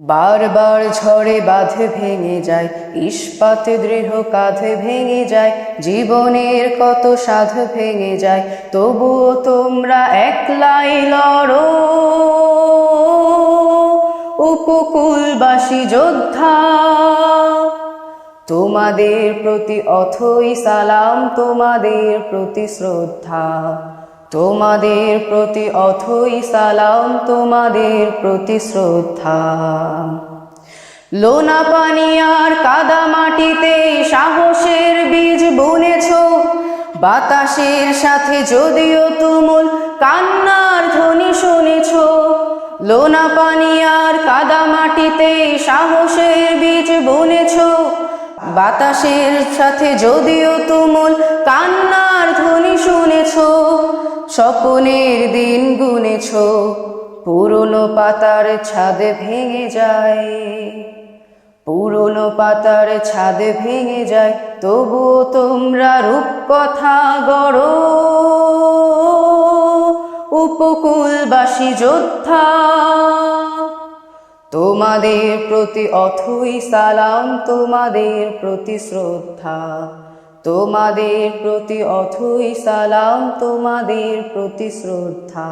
বারবার ঝড়ে বাঁধে ভেঙে যায়, ইস্পাত দৃঢ় কাঁধে ভেঙে যায়, জীবনের কত সাধ ভেঙে যায়, তবুও তোমরা একলাই লড়ো। উপকূলবাসী যোদ্ধা, তোমাদের প্রতি অথই সালাম, তোমাদের প্রতি শ্রদ্ধা। তোমাদের প্রতি অথই সালাম, তোমাদের প্রতি শ্রদ্ধা। লোনা পানি আর কাদা মাটিতে সাহসের বীজ বুনেছ, বাতাসের সাথে যদিও তুমুল কান্নার ধ্বনি শুনেছ। লোনা পানি আর কাদা মাটিতে সাহসের বীজ বুনেছ, বাতাসের সাথে যদিও তুমুল শুনেছ স্বপনের দিন গুনেছ, পুরনো পাতার ছাদে ভেঙে যায়। পুরনো পাতার ছাদে ভেঙে যায়, তবুও তোমরা রূপকথা গড়ো। উপকূলবাসী যোদ্ধা, তোমাদের প্রতি অথই সালাম, তোমাদের প্রতি শ্রদ্ধা। তোমাদের প্রতি অথই সালাম, তোমাদের প্রতি শ্রদ্ধা।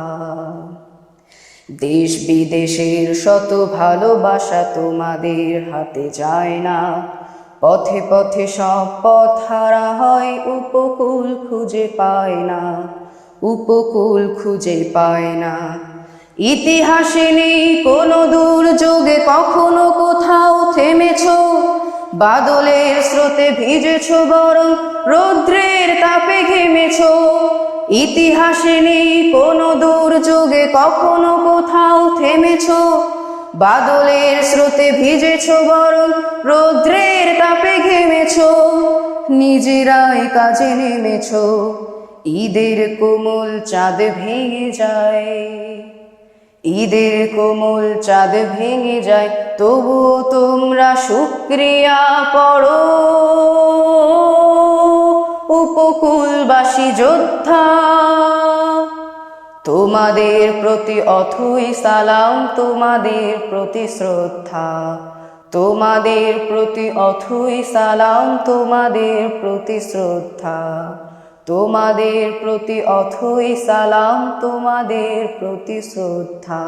দেশ বিদেশের শত ভালোবাসা তোমাদের হাতে যায় না। পথে পথে সব পথ হারা হয়, উপকূল খুঁজে পায় না, উপকূল খুঁজে পায় না। ইতিহাসে নেই কোনো দুর্যোগে, কখনো কোথাও থেমেছ বাদলের স্রোতে ভিজেছ বরং রৌদ্রের তাপে ঘেমেছ। ইতিহাসে নেই কোনো দুর্যোগে, কখনো কোথাও থেমেছ। বাদলের স্রোতে ভিজেছ বরং রৌদ্রের তাপে ঘেমেছ। নিজেরাই কাজে নেমেছ। ঈদের কোমল চাঁদ ভেঙে যায়। ঈদের কোমল চাঁদ ভেঙে যায়, তবুও তোমরা শুক্রিয়া পড়ো। উপকূলবাসী যোদ্ধা, তোমাদের প্রতি অথই সালাম, তোমাদের প্রতি শ্রদ্ধা। তোমাদের প্রতি অথই সালাম, তোমাদের প্রতি শ্রদ্ধা। তোমাদের প্রতি অথই সালাম তোমাদের প্রতি শ্রদ্ধা।